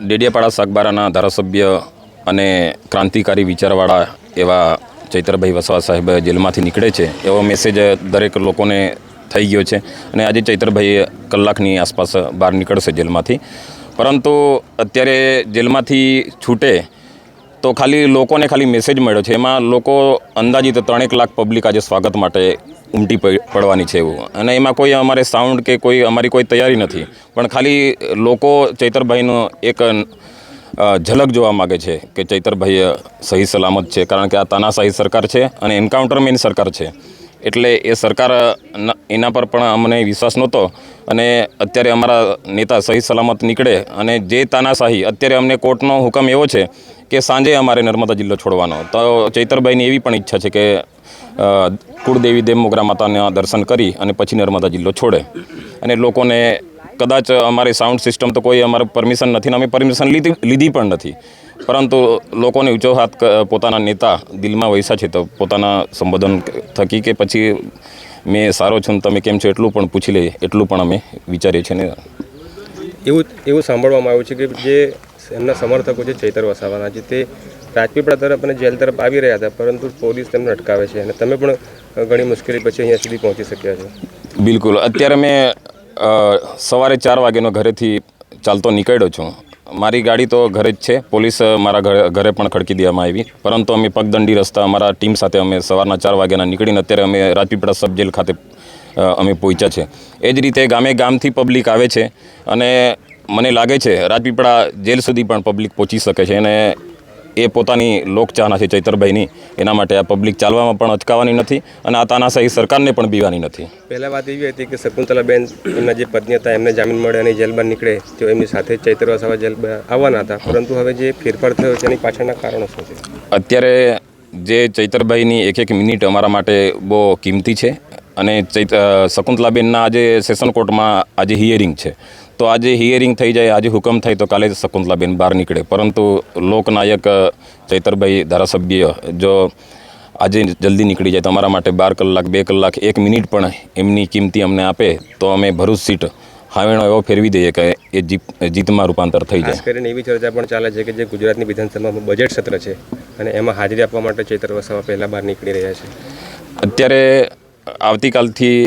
ડેડિયાપાડા સાગબારાના ધારાસભ્ય અને ક્રાંતિકારી વિચારવાળા એવા ચૈતરભાઈ વસવા સાહેબ જેલમાંથી નીકળે છે, એવો મેસેજ દરેક લોકોને થઈ ગયો છે અને આજે ચૈતરભાઈ કલાકની આસપાસ બહાર નીકળશે જેલમાંથી. પરંતુ અત્યારે જેલમાંથી છૂટે તો ખાલી લોકોને ખાલી મેસેજ મળ્યો છે. એમાં લોકો અંદાજિત ત્રણેક લાખ પબ્લિક આજે સ્વાગત માટે ઉમટી પડવાની છે એવું. અને એમાં કોઈ અમારે સાઉન્ડ કે કોઈ અમારી કોઈ તૈયારી નથી. પણ ખાલી લોકો ચૈતરભાઈનો એક ઝલક જોવા માગે છે કે ચૈતરભાઈ સહી સલામત છે. કારણ કે આ તાનાશાહી સરકાર છે અને એન્કાઉન્ટરમેન સરકાર છે. એટલે એ સરકાર એના પર પણ અમને વિશ્વાસ નહોતો અને અત્યારે અમારા નેતા સહી સલામત નીકળે અને જે તાનાશાહી, અત્યારે અમને કોર્ટનો હુકમ એવો છે કે સાંજે અમારે નર્મદા જિલ્લો છોડવાનો. તો ચૈતરભાઈની એવી પણ ઈચ્છા છે કે કુળદેવી દેવ મોગરા માતાના દર્શન કરી અને પછી નર્મદા જિલ્લો છોડે. અને લોકોને કદાચ અમારી સાઉન્ડ સિસ્ટમ તો કોઈ અમારે પરમિશન નથી ને અમે પરમિશન લીધી લીધી પણ નથી. પરંતુ લોકોને ઊંચો હાથ પોતાના નેતા દિલમાં વૈસા છે તો પોતાના સંબોધન થકી કે પછી મેં સારો છું તમે કેમ છો એટલું પણ પૂછી લે એટલું પણ અમે વિચારીએ છીએ ને. એવું એવું સાંભળવામાં આવ્યું છે કે જે એમના સમર્થકો છે ચૈતર વસાવાના છે તે રાજપીપળા તરફ અને જેલ તરફ આવી રહ્યા હતા, પરંતુ પોલીસ તેમને અટકાવે છે અને તમે પણ ઘણી મુશ્કેલી પછી અહીંયા સુધી પહોંચી શક્યા છો. બિલકુલ. અત્યારે મેં સવારે ચાર વાગ્યાનો ઘરેથી ચાલતો નીકળ્યો છું. મારી ગાડી તો ઘરે જ છે. પોલીસ મારા ઘરે ઘરે પણ ખડકી દેવામાં આવી. પરંતુ અમે પગદંડી રસ્તા, અમારા ટીમ સાથે અમે સવારના ચાર વાગ્યાના નીકળીને અત્યારે અમે રાજપીપળા સબ જેલ ખાતે અમે પહોંચ્યા છે. એ જ રીતે ગામે ગામથી પબ્લિક આવે છે અને મને લાગે છે રાજપીપળા જેલ સુધી પણ પબ્લિક પહોંચી શકે છે અને એ પોતાની લોકચાહના છે ચૈતરભાઈની. એના માટે આ પબ્લિક ચાલવામાં પણ અચકાવાની નથી અને આ તાનાશાહી સરકારને પણ બીવાની નથી. પહેલાં વાત એવી હતી કે શકુંતલાબેન એમના જે પત્ની હતા એમને જામીન મળે અને જેલ બહાર નીકળે તો એમની સાથે ચૈતર વસાવા જેલ આવવાના હતા. પરંતુ હવે જે ફેરફાર થયો છે એની પાછળના કારણો શું છે? અત્યારે જે ચૈતરભાઈની એક એક મિનિટ અમારા માટે બહુ કિંમતી છે અને ચૈત શકુંતલાબેનના આજે સેશન કોર્ટમાં આજે હિયરિંગ છે. તો આજે હિયરિંગ થઈ જાય આજે હુકમ થાય તો કાલે જ શકુંતલાબેન બહાર નીકળે. પરંતુ લોકનાયક ચૈતરભાઈ ધારાસભ્ય જો આજે જલ્દી નીકળી જાય તો અમારા માટે બાર કલાક બે કલાક એક મિનિટ પણ એમની કિંમતી અમને આપે તો અમે ભરૂચ સીટ હાવેણો એવો ફેરવી દઈએ કે એ જીત જીતમાં રૂપાંતર થઈ જાય. કરીને એવી ચર્ચા પણ ચાલે છે કે જે ગુજરાતની વિધાનસભામાં બજેટ સત્ર છે અને એમાં હાજરી આપવા માટે ચૈતર વસાવા પહેલાં બહાર નીકળી રહ્યા છે. અત્યારે આવતીકાલથી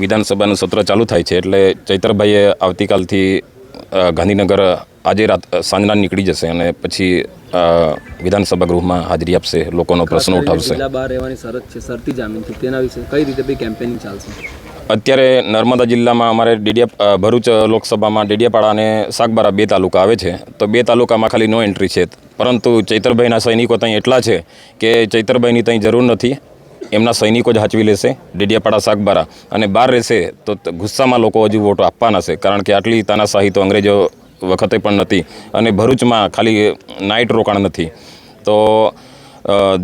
વિધાનસભાનું સત્ર ચાલુ થાય છે એટલે ચૈતરભાઈએ આવતીકાલથી ગાંધીનગર આજે રાત સાંજના નીકળી જશે અને પછી વિધાનસભા ગૃહમાં હાજરી આપશે લોકોનો પ્રશ્ન ઉઠાવશે. અત્યારે નર્મદા જિલ્લામાં અમારે ડેડિયા ભરૂચ લોકસભામાં ડેડિયાપાડા અને સાગબારા બે તાલુકા આવે છે. તો બે તાલુકામાં ખાલી નો એન્ટ્રી છે. પરંતુ ચૈતરભાઈના સૈનિકો ત્યાં એટલા છે કે ચૈતરભાઈની ત્યાં જરૂર નથી. એમના સૈનિકો જ હાચવી લેશે ડેડિયાપાડા સાગબારા. અને બહાર રહેશે તો ગુસ્સામાં લોકો હજુ વોટો આપવાના છે કારણ કે આટલી તાનાશાહી તો અંગ્રેજો વખતે પણ નથી. અને ભરૂચમાં ખાલી નાઇટ રોકાણ નથી. તો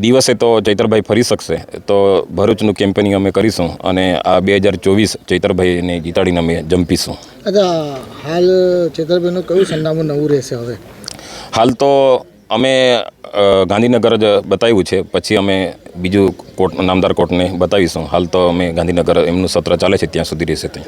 દિવસે તો ચૈતરભાઈ ફરી શકશે. તો ભરૂચનું કેમ્પેનિંગ અમે કરીશું અને આ બે હજાર ચોવીસ ચૈતરભાઈને જીતાડીને અમે જંપીશું. હાલ ચૈતરભાઈનું કયું સરનામું નવું રહેશે હવે? હાલ તો અમે ગાંધીનગર જ બતાવ્યું છે. પછી અમે બીજું કોર્ટ, નામદાર કોર્ટને બતાવીશું. હાલ તો અમે ગાંધીનગર, એમનું સત્ર ચાલે છે, ત્યાં સુધી રહેશે ત્યાં.